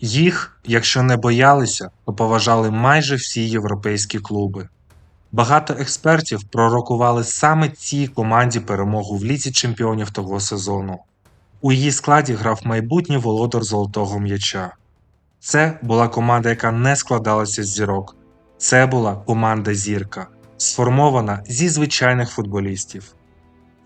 Їх, якщо не боялися, то поважали майже всі європейські клуби. Багато експертів пророкували саме цій команді перемогу в лізі чемпіонів того сезону. У її складі грав майбутній володар золотого м'яча. Це була команда, яка не складалася з зірок. Це була команда зірка, сформована зі звичайних футболістів.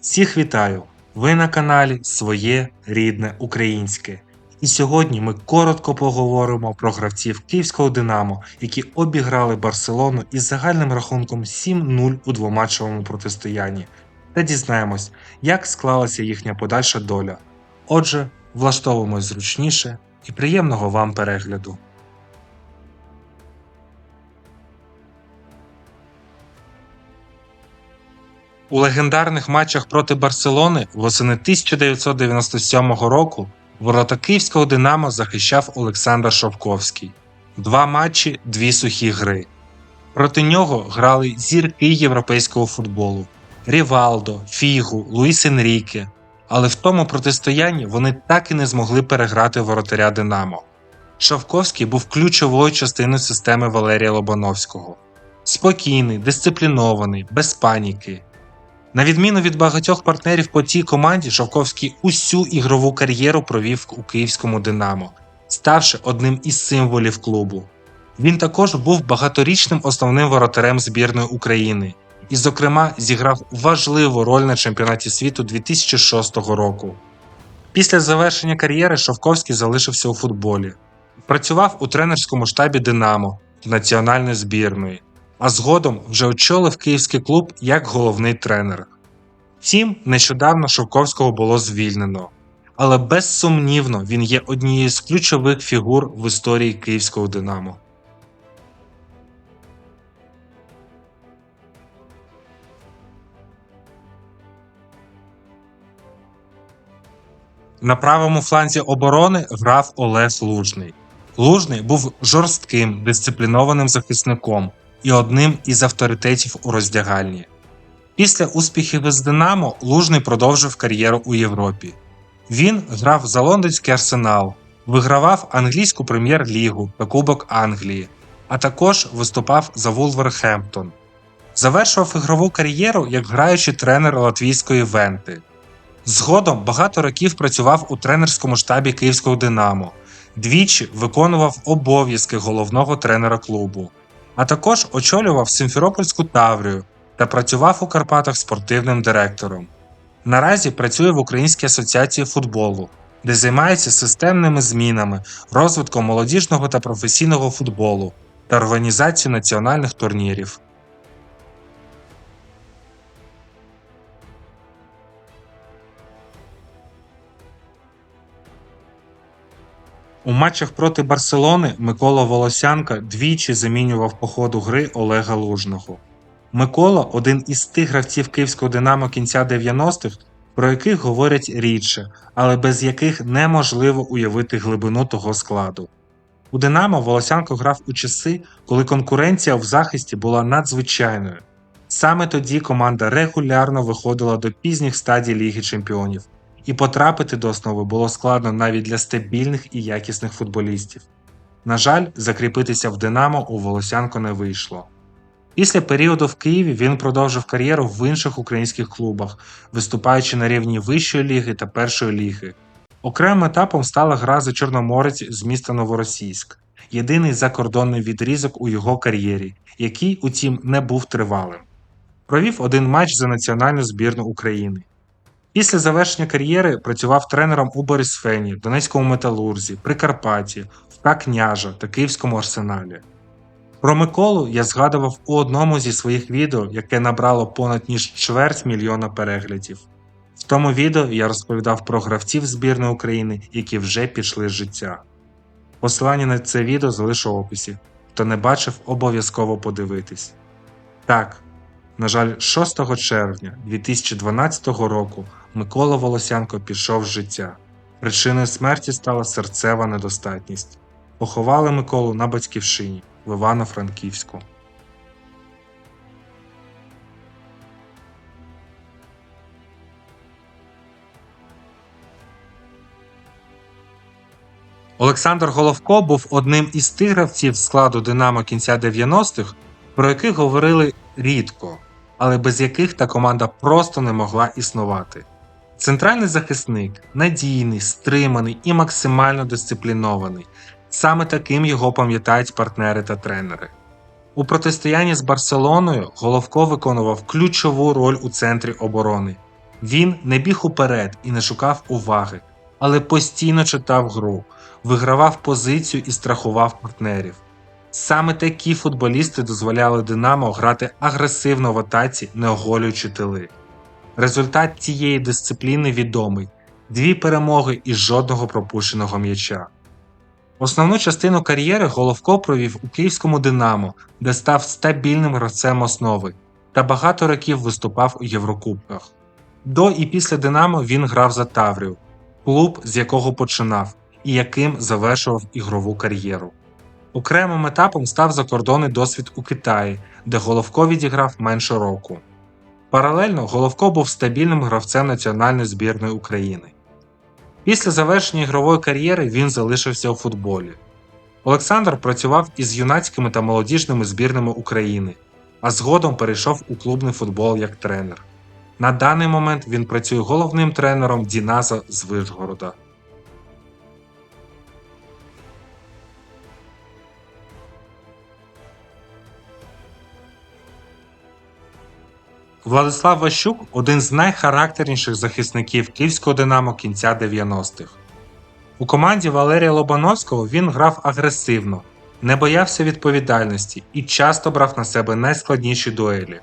Всіх вітаю! Ви на каналі Своє рідне українське. І сьогодні ми коротко поговоримо про гравців Київського Динамо, які обіграли Барселону із загальним рахунком 7-0 у двоматчевому протистоянні, та дізнаємось, як склалася їхня подальша доля. Отже, влаштовуємось зручніше і приємного вам перегляду. У легендарних матчах проти Барселони восени 1997 року ворота Київського Динамо захищав Олександр Шовковський. Два матчі, дві сухі гри. Проти нього грали зірки європейського футболу: Рівалдо, Фігу, Луїс Енріке. Але в тому протистоянні вони так і не змогли переграти воротаря Динамо. Шовковський був ключовою частиною системи Валерія Лобановського. Спокійний, дисциплінований, без паніки. На відміну від багатьох партнерів по цій команді, Шовковський усю ігрову кар'єру провів у київському Динамо, ставши одним із символів клубу. Він також був багаторічним основним воротарем збірної України і, зокрема, зіграв важливу роль на чемпіонаті світу 2006 року. Після завершення кар'єри Шовковський залишився у футболі, працював у тренерському штабі Динамо національної збірної, а згодом вже очолив київський клуб як головний тренер. Втім, нещодавно Шовковського було звільнено, але безсумнівно він є однією з ключових фігур в історії київського Динамо. На правому фланзі оборони грав Олег Лужний. Лужний був жорстким дисциплінованим захисником і одним із авторитетів у роздягальні. Після успіхів із Динамо Лужний продовжив кар'єру у Європі. Він грав за лондонський арсенал, вигравав англійську прем'єр-лігу та Кубок Англії, а також виступав за Вулверхемптон. Завершував ігрову кар'єру як граючий тренер латвійської Венти. Згодом багато років працював у тренерському штабі Київського Динамо, двічі виконував обов'язки головного тренера клубу, а також очолював Симферопольську Таврію та працював у Карпатах спортивним директором. Наразі працює в Українській асоціації футболу, де займається системними змінами, розвитком молодіжного та професійного футболу та організацією національних турнірів. У матчах проти Барселони Микола Волосянка двічі замінював по ходу гри Олега Лужного. Микола один із тих гравців київського Динамо кінця 90-х, про яких говорять рідше, але без яких неможливо уявити глибину того складу. У Динамо Волосянко грав у часи, коли конкуренція в захисті була надзвичайною. Саме тоді команда регулярно виходила до пізніх стадій Ліги Чемпіонів, і потрапити до основи було складно навіть для стабільних і якісних футболістів. На жаль, закріпитися в Динамо у Волосянко не вийшло. Після періоду в Києві він продовжив кар'єру в інших українських клубах, виступаючи на рівні вищої ліги та першої ліги. Окремим етапом стала гра за Чорноморець з міста Новоросійськ, єдиний закордонний відрізок у його кар'єрі, який, утім, не був тривалим. Провів один матч за національну збірну України. Після завершення кар'єри працював тренером у Борисфені, Донецькому металурзі, Прикарпатті, в Княжа та Київському арсеналі. Про Миколу я згадував у одному зі своїх відео, яке набрало понад ніж чверть мільйона переглядів. В тому відео я розповідав про гравців збірної України, які вже пішли з життя. Посилання на це відео залишу в описі. Хто не бачив, обов'язково подивитись. Так, на жаль, 6 червня 2012 року Микола Волосянко пішов з життя. Причиною смерті стала серцева недостатність. Поховали Миколу на батьківщині в Івано-Франківську. Олександр Головко був одним із тих гравців складу Динамо кінця 90-х, про яких говорили рідко, але без яких та команда просто не могла існувати. Центральний захисник надійний, стриманий і максимально дисциплінований. Саме таким його пам'ятають партнери та тренери. У протистоянні з Барселоною Головко виконував ключову роль у центрі оборони. Він не біг уперед і не шукав уваги, але постійно читав гру, вигравав позицію і страхував партнерів. Саме такі футболісти дозволяли Динамо грати агресивно в атаці, не оголюючи тили. Результат цієї дисципліни відомий: дві перемоги і жодного пропущеного м'яча. Основну частину кар'єри Головко провів у київському Динамо, де став стабільним гравцем основи та багато років виступав у Єврокубках. До і після Динамо він грав за Таврію, клуб, з якого починав і яким завершував ігрову кар'єру. Окремим етапом став закордонний досвід у Китаї, де Головко відіграв менше року. Паралельно Головко був стабільним гравцем національної збірної України. Після завершення ігрової кар'єри він залишився у футболі. Олександр працював із юнацькими та молодіжними збірними України, а згодом перейшов у клубний футбол як тренер. На даний момент він працює головним тренером Діназа з Вишгорода. Владислав Ващук один з найхарактерніших захисників київського Динамо кінця 90-х. У команді Валерія Лобановського він грав агресивно, не боявся відповідальності і часто брав на себе найскладніші дуелі.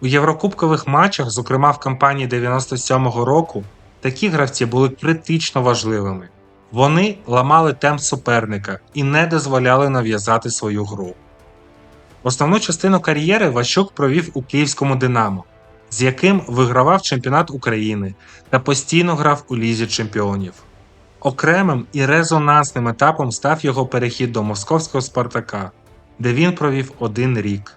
У єврокубкових матчах, зокрема в кампанії 97-го року, такі гравці були критично важливими. Вони ламали темп суперника і не дозволяли нав'язати свою гру. Основну частину кар'єри Ващук провів у київському Динамо, з яким вигравав чемпіонат України та постійно грав у лізі чемпіонів. Окремим і резонансним етапом став його перехід до московського Спартака, де він провів один рік.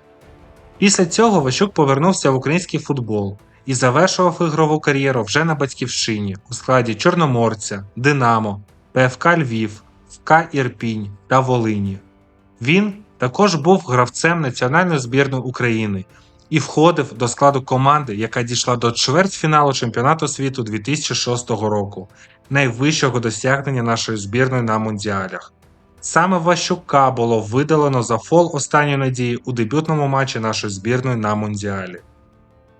Після цього Ващук повернувся в український футбол і завершував ігрову кар'єру вже на батьківщині у складі Чорноморця, Динамо, ПФК Львів, ФК Ірпінь та Волині. Він також був гравцем національної збірної України і входив до складу команди, яка дійшла до чвертьфіналу чемпіонату світу 2006 року, найвищого досягнення нашої збірної на мундіалях. Саме Ващука було видалено за фол останньої надії у дебютному матчі нашої збірної на мундіалі.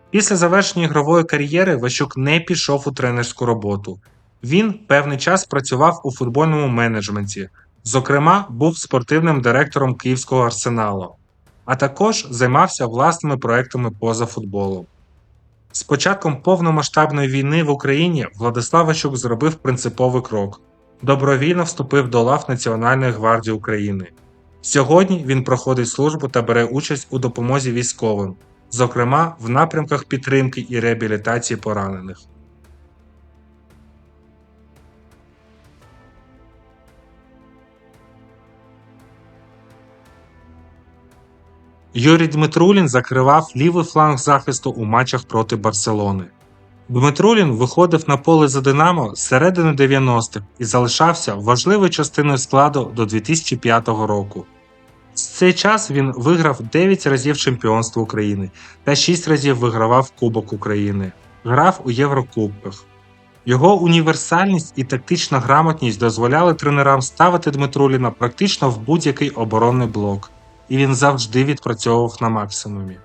Після завершення ігрової кар'єри Ващук не пішов у тренерську роботу. Він певний час працював у футбольному менеджменті, Зокрема, був спортивним директором Київського арсеналу, а також займався власними проектами поза футболом. З початком повномасштабної війни в Україні Владислав зробив принциповий крок добровільно вступив до лав Національної гвардії України. Сьогодні він проходить службу та бере участь у допомозі військовим, зокрема в напрямках підтримки і реабілітації поранених. Юрій Дмитрулін закривав лівий фланг захисту у матчах проти Барселони. Дмитрулін виходив на поле за Динамо з середини 90-х і залишався важливою частиною складу до 2005 року. З цей час він виграв 9 разів чемпіонство України та 6 разів вигравав Кубок України, грав у Єврокубках. Його універсальність і тактична грамотність дозволяли тренерам ставити Дмитруліна практично в будь-який оборонний блок і він завжди відпрацьовував на максимумі.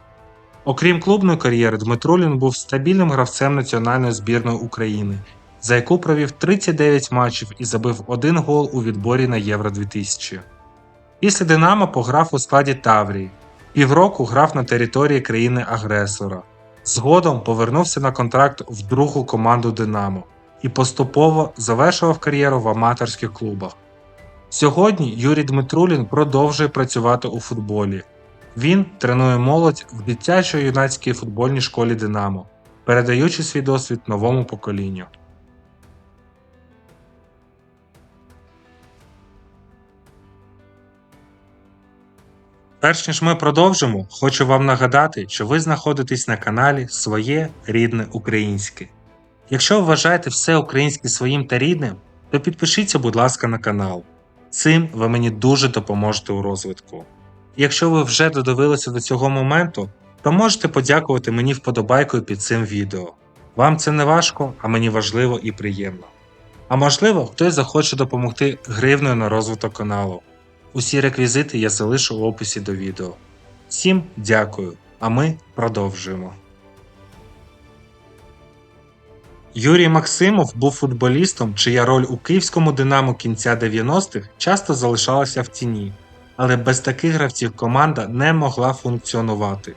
Окрім клубної кар'єри, Дмитрулін був стабільним гравцем національної збірної України, за яку провів 39 матчів і забив один гол у відборі на Євро 2000. Після Динамо пограв у складі Таврії, півроку грав на території країни-агресора. Згодом повернувся на контракт в другу команду Динамо і поступово завершував кар'єру в аматорських клубах. Сьогодні Юрій Дмитрулін продовжує працювати у футболі. Він тренує молодь в дитячо-юнацькій футбольній школі Динамо, передаючи свій досвід новому поколінню. Перш ніж ми продовжимо, хочу вам нагадати, що ви знаходитесь на каналі Своє рідне українське. Якщо вважаєте все українське своїм та рідним, то підпишіться, будь ласка, на канал. Цим ви мені дуже допоможете у розвитку. Якщо ви вже додивилися до цього моменту, то можете подякувати мені вподобайкою під цим відео. Вам це не важко, а мені важливо і приємно. А можливо, хтось захоче допомогти гривною на розвиток каналу. Усі реквізити я залишу в описі до відео. Всім дякую, а ми продовжуємо. Юрій Максимов був футболістом, чия роль у київському Динамо кінця 90-х часто залишалася в тіні, але без таких гравців команда не могла функціонувати.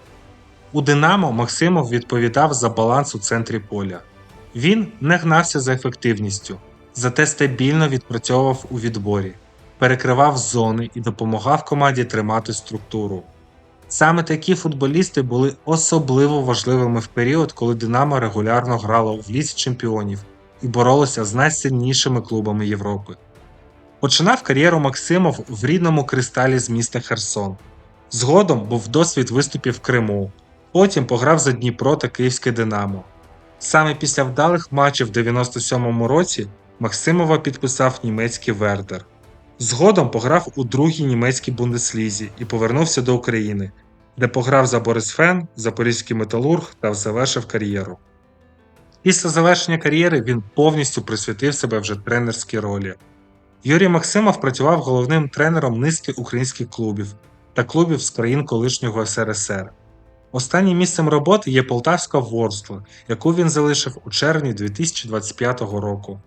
У Динамо Максимов відповідав за баланс у центрі поля. Він не гнався за ефективністю, зате стабільно відпрацьовував у відборі, перекривав зони і допомагав команді тримати структуру. Саме такі футболісти були особливо важливими в період, коли Динамо регулярно грало в лізі чемпіонів і боролося з найсильнішими клубами Європи. Починав кар'єру Максимов в рідному кристалі з міста Херсон. Згодом був досвід виступів в Криму, потім пограв за Дніпро та Київське Динамо. Саме після вдалих матчів в 97-му році Максимова підписав німецький Вердер. Згодом пограв у другій німецькій бундеслізі і повернувся до України, де пограв за Борисфен, Запорізький металург та завершив кар'єру. Після завершення кар'єри він повністю присвятив себе вже тренерській ролі. Юрій Максимов працював головним тренером низки українських клубів та клубів з країн колишнього СРСР. Останнім місцем роботи є Полтавська Ворскла, яку він залишив у червні 2025 року.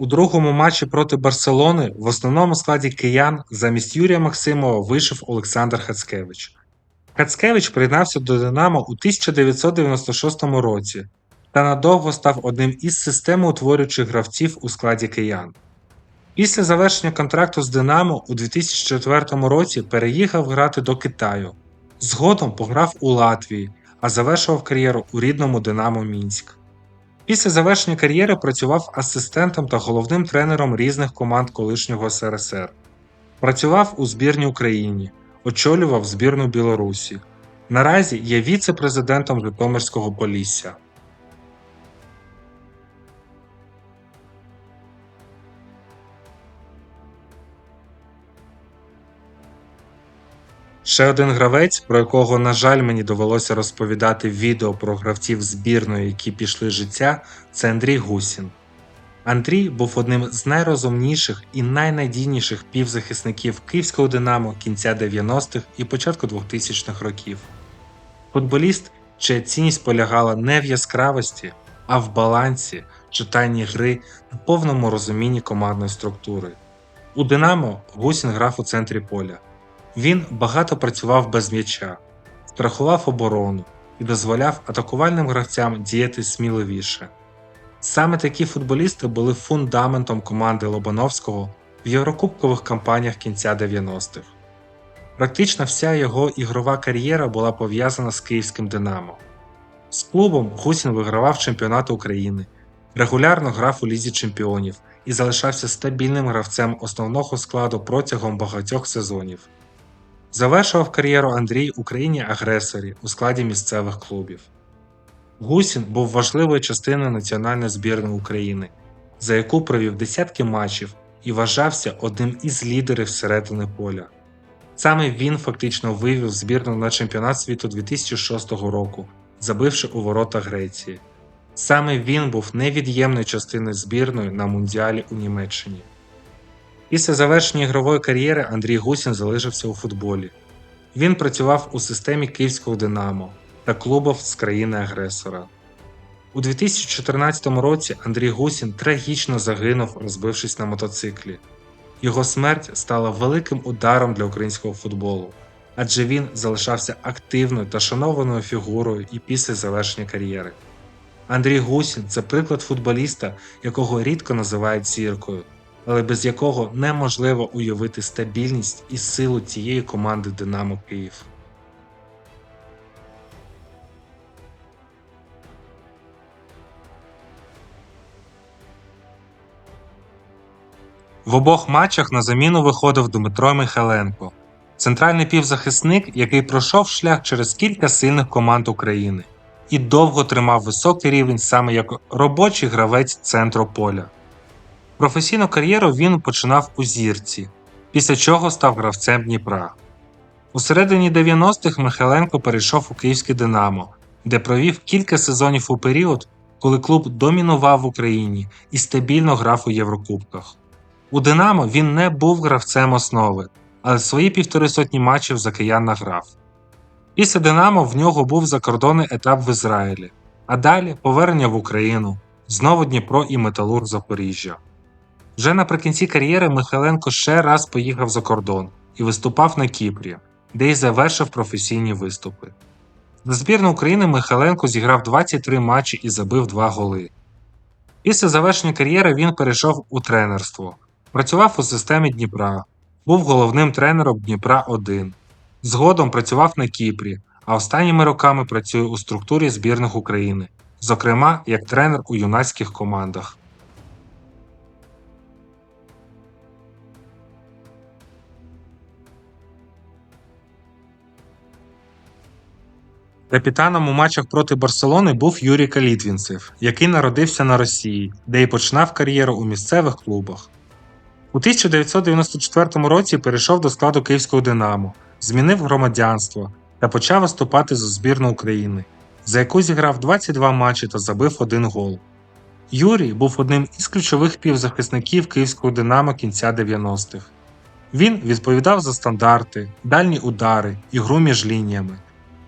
У другому матчі проти Барселони в основному складі киян замість Юрія Максимова вийшов Олександр Хацкевич. Хацкевич приєднався до Динамо у 1996 році та надовго став одним із системоутворюючих гравців у складі киян. Після завершення контракту з Динамо у 2004 році переїхав грати до Китаю. Згодом пограв у Латвії, а завершував кар'єру у рідному Динамо Мінськ. Після завершення кар'єри працював асистентом та головним тренером різних команд колишнього СРСР. Працював у збірній Україні, очолював збірну Білорусі. Наразі є віце-президентом Житомирського Полісся. Ще один гравець, про якого, на жаль, мені довелося розповідати відео про гравців збірної, які пішли життя, це Андрій Гусін. Андрій був одним з найрозумніших і найнадійніших півзахисників київського Динамо кінця 90-х і початку 2000-х років. Футболіст, чия цінність полягала не в яскравості, а в балансі, читанні гри та повному розумінні командної структури. У Динамо Гусін грав у центрі поля. Він багато працював без м'яча, страхував оборону і дозволяв атакувальним гравцям діяти сміливіше. Саме такі футболісти були фундаментом команди Лобановського в єврокубкових кампаніях кінця 90-х. Практично вся його ігрова кар'єра була пов'язана з київським Динамо. З клубом Гусін вигравав чемпіонат України, регулярно грав у Лізі чемпіонів і залишався стабільним гравцем основного складу протягом багатьох сезонів. Завершував кар'єру Андрій у країні-агресорі у складі місцевих клубів. Гусін був важливою частиною національної збірної України, за яку провів десятки матчів і вважався одним із лідерів середини поля. Саме він фактично вивів збірну на чемпіонат світу 2006 року, забивши у ворота Греції. Саме він був невід'ємною частиною збірної на Мундіалі у Німеччині. Після завершення ігрової кар'єри Андрій Гусін залишився у футболі. Він працював у системі Київського Динамо та клубів з країни-агресора. У 2014 році Андрій Гусін трагічно загинув, розбившись на мотоциклі. Його смерть стала великим ударом для українського футболу, адже він залишався активною та шанованою фігурою і після завершення кар'єри. Андрій Гусін це приклад футболіста, якого рідко називають зіркою але без якого неможливо уявити стабільність і силу цієї команди Динамо Київ. В обох матчах на заміну виходив Дмитро Михайленко. центральний півзахисник, який пройшов шлях через кілька сильних команд України і довго тримав високий рівень саме як робочий гравець центру поля. Професійну кар'єру він починав у зірці, після чого став гравцем Дніпра. У середині 90-х Михайленко перейшов у Київське Динамо, де провів кілька сезонів у період, коли клуб домінував в Україні і стабільно грав у Єврокубках. У Динамо він не був гравцем основи, але свої півтори сотні матчів за киян награв. Після Динамо в нього був закордонний етап в Ізраїлі, а далі повернення в Україну, знову Дніпро і Металург Запоріжжя. Вже наприкінці кар'єри Михайленко ще раз поїхав за кордон і виступав на Кіпрі, де й завершив професійні виступи. За збірну України Михайленко зіграв 23 матчі і забив 2 голи. Після завершення кар'єри він перейшов у тренерство, працював у системі Дніпра, був головним тренером Дніпра 1. Згодом працював на Кіпрі, а останніми роками працює у структурі збірних України, зокрема як тренер у юнацьких командах. Капітаном у матчах проти Барселони був Юрій Калітвінцев, який народився на Росії, де й починав кар'єру у місцевих клубах. У 1994 році перейшов до складу Київського Динамо, змінив громадянство та почав виступати за збірну України, за яку зіграв 22 матчі та забив один гол. Юрій був одним із ключових півзахисників Київського Динамо кінця 90-х. Він відповідав за стандарти, дальні удари і гру між лініями.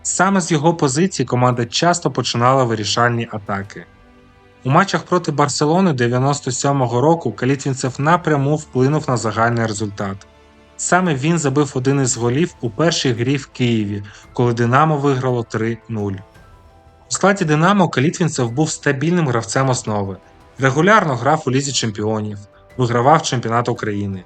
Саме з його позиції команда часто починала вирішальні атаки. У матчах проти Барселони 97-го року Калітвінцев напряму вплинув на загальний результат. Саме він забив один із голів у першій грі в Києві, коли Динамо виграло 3-0. У складі Динамо Калітвінцев був стабільним гравцем основи, регулярно грав у Лізі Чемпіонів, вигравав чемпіонат України.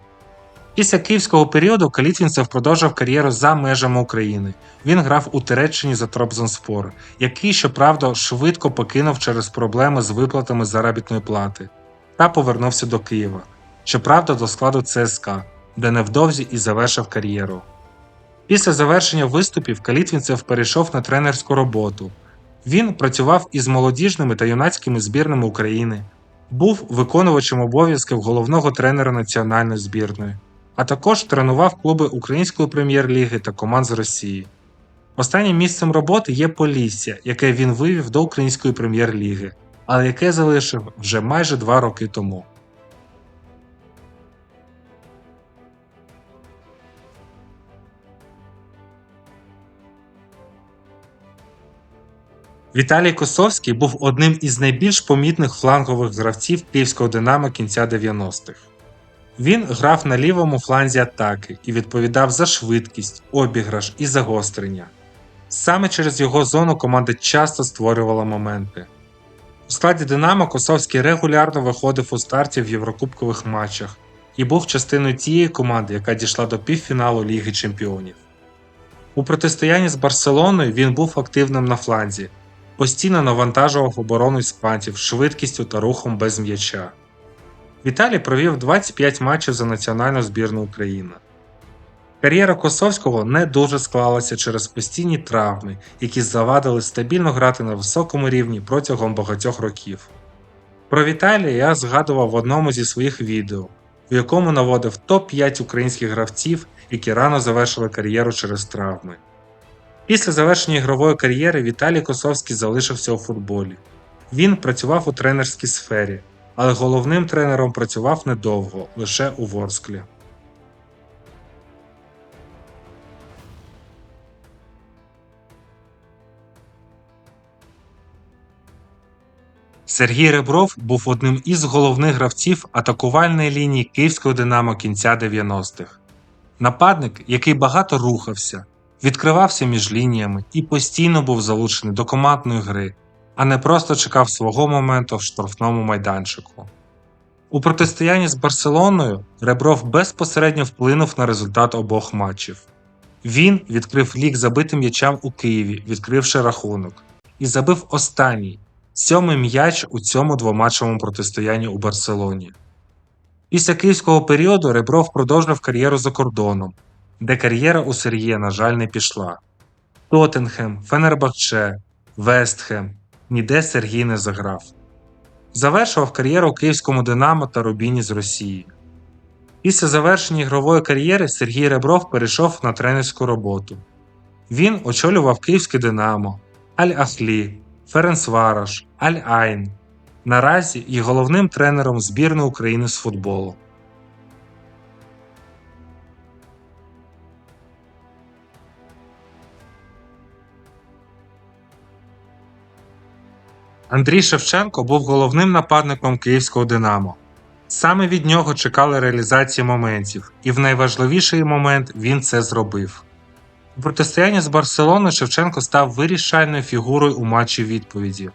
Після київського періоду Калітвінцев продовжив кар'єру за межами України. Він грав у Туреччині за Тробзонспор, який, щоправда, швидко покинув через проблеми з виплатами заробітної плати та повернувся до Києва, щоправда, до складу ЦСКА, де невдовзі і завершив кар'єру. Після завершення виступів Калітвінцев перейшов на тренерську роботу. Він працював із молодіжними та юнацькими збірними України, був виконувачем обов'язків головного тренера національної збірної а також тренував клуби Української прем'єр-ліги та команд з Росії. Останнім місцем роботи є Полісся, яке він вивів до Української прем'єр-ліги, але яке залишив вже майже два роки тому. Віталій Косовський був одним із найбільш помітних флангових гравців київського Динамо кінця 90-х. Він грав на лівому фланзі атаки і відповідав за швидкість, обіграш і загострення. Саме через його зону команда часто створювала моменти. У складі Динамо Косовський регулярно виходив у старті в єврокубкових матчах і був частиною тієї команди, яка дійшла до півфіналу Ліги Чемпіонів. У протистоянні з Барселоною він був активним на фланзі, постійно навантажував оборону іспанців швидкістю та рухом без м'яча. Віталій провів 25 матчів за національну збірну України. Кар'єра Косовського не дуже склалася через постійні травми, які завадили стабільно грати на високому рівні протягом багатьох років. Про Віталія я згадував в одному зі своїх відео, в якому наводив топ-5 українських гравців, які рано завершили кар'єру через травми. Після завершення ігрової кар'єри Віталій Косовський залишився у футболі. Він працював у тренерській сфері але головним тренером працював недовго лише у Ворсклі. Сергій Ребров був одним із головних гравців атакувальної лінії Київського Динамо кінця 90-х. Нападник, який багато рухався, відкривався між лініями і постійно був залучений до командної гри, а не просто чекав свого моменту в штрафному майданчику. У протистоянні з Барселоною Ребров безпосередньо вплинув на результат обох матчів. Він відкрив лік забитим м'ячам у Києві, відкривши рахунок, і забив останній сьомий м'яч у цьому двоматчевому протистоянні у Барселоні. Після київського періоду Ребров продовжив кар'єру за кордоном, де кар'єра у Сергія, на жаль, не пішла. Тоттенхем, Фенербахче, Вестхем ніде Сергій не заграв. Завершував кар'єру у київському Динамо та Рубіні з Росії. Після завершення ігрової кар'єри Сергій Ребров перейшов на тренерську роботу. Він очолював Київське Динамо, Аль-Ахлі, Ференцвараш, Аль-Айн. Наразі є головним тренером збірної України з футболу. Андрій Шевченко був головним нападником київського Динамо. Саме від нього чекали реалізації моментів, і в найважливіший момент він це зробив. У протистоянні з Барселоною Шевченко став вирішальною фігурою у матчі відповіді.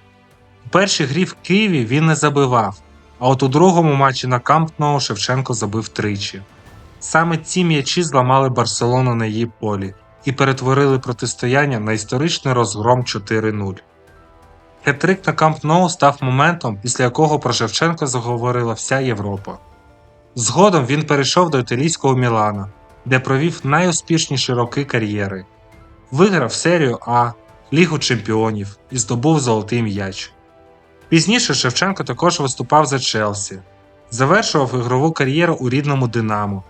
У першій грі в Києві він не забивав, а от у другому матчі на Камп Шевченко забив тричі. Саме ці м'ячі зламали Барселону на її полі і перетворили протистояння на історичний розгром 4-0. Хет-трик на Камп Ноу став моментом, після якого про Шевченка заговорила вся Європа. Згодом він перейшов до італійського Мілана, де провів найуспішніші роки кар'єри. Виграв серію А, Лігу Чемпіонів і здобув золотий м'яч. Пізніше Шевченко також виступав за Челсі, завершував ігрову кар'єру у рідному Динамо,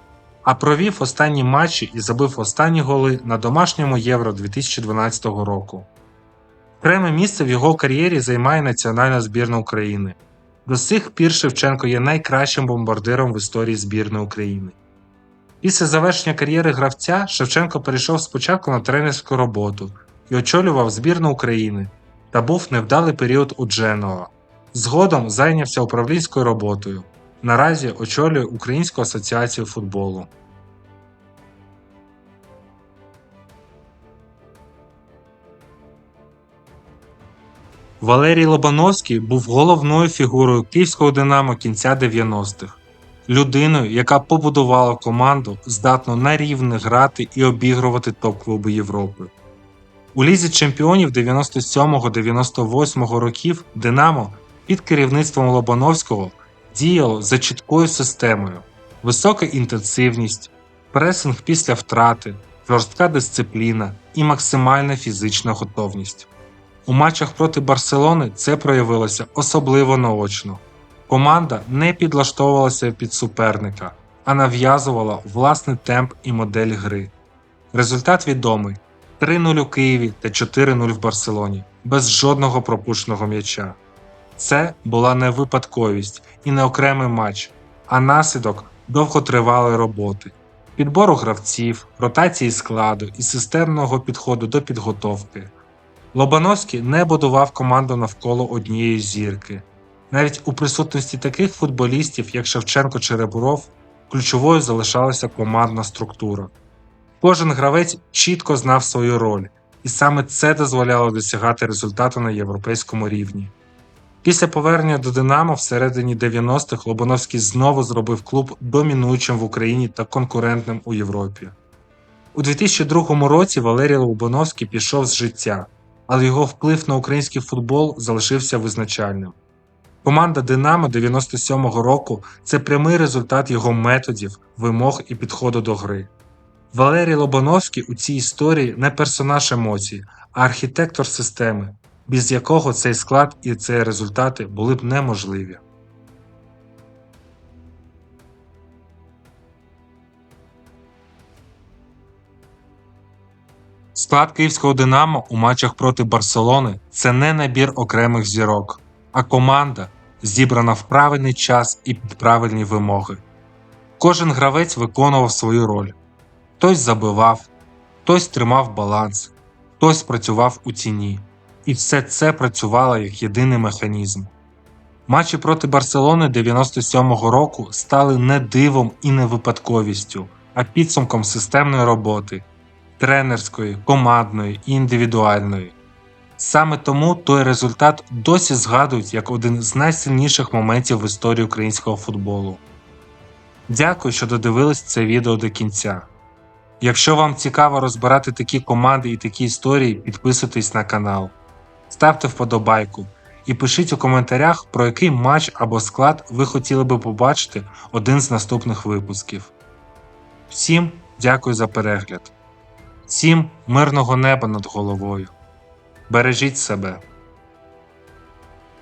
а провів останні матчі і забив останні голи на домашньому Євро 2012 року. Окреме місце в його кар'єрі займає національна збірна України. До сих пір Шевченко є найкращим бомбардиром в історії збірної України. Після завершення кар'єри гравця Шевченко перейшов спочатку на тренерську роботу і очолював збірну України та був невдалий період у Дженуа. Згодом зайнявся управлінською роботою. Наразі очолює Українську асоціацію футболу. Валерій Лобановський був головною фігурою київського Динамо кінця 90-х, людиною, яка побудувала команду, здатну на рівних грати і обігрувати топ-клуби Європи. У лізі чемпіонів 97-98 років Динамо під керівництвом Лобановського діяло за чіткою системою: висока інтенсивність, пресинг після втрати, жорстка дисципліна і максимальна фізична готовність. У матчах проти Барселони це проявилося особливо наочно. Команда не підлаштовувалася під суперника, а нав'язувала власний темп і модель гри. Результат відомий: 3-0 у Києві та 4-0 в Барселоні, без жодного пропущеного м'яча. Це була не випадковість і не окремий матч, а наслідок довготривалої роботи, підбору гравців, ротації складу і системного підходу до підготовки. Лобановський не будував команду навколо однієї зірки. Навіть у присутності таких футболістів, як Шевченко чи Ребуров, ключовою залишалася командна структура. Кожен гравець чітко знав свою роль, і саме це дозволяло досягати результату на європейському рівні. Після повернення до Динамо всередині 90-х Лобановський знову зробив клуб домінуючим в Україні та конкурентним у Європі. У 2002 році Валерій Лобановський пішов з життя але його вплив на український футбол залишився визначальним. Команда Динамо 97-го року це прямий результат його методів, вимог і підходу до гри. Валерій Лобановський у цій історії не персонаж емоцій, а архітектор системи, без якого цей склад і ці результати були б неможливі. Склад київського Динамо у матчах проти Барселони це не набір окремих зірок, а команда, зібрана в правильний час і під правильні вимоги. Кожен гравець виконував свою роль: хтось забивав, хтось тримав баланс, хтось працював у ціні, і все це працювало як єдиний механізм. Матчі проти Барселони 97-го року стали не дивом і не випадковістю, а підсумком системної роботи тренерської, командної і індивідуальної. Саме тому той результат досі згадують як один з найсильніших моментів в історії українського футболу. Дякую, що додивились це відео до кінця. Якщо вам цікаво розбирати такі команди і такі історії, підписуйтесь на канал, ставте вподобайку і пишіть у коментарях, про який матч або склад ви хотіли би побачити один з наступних випусків. Всім Дякую за перегляд. Всім мирного неба над головою. Бережіть себе.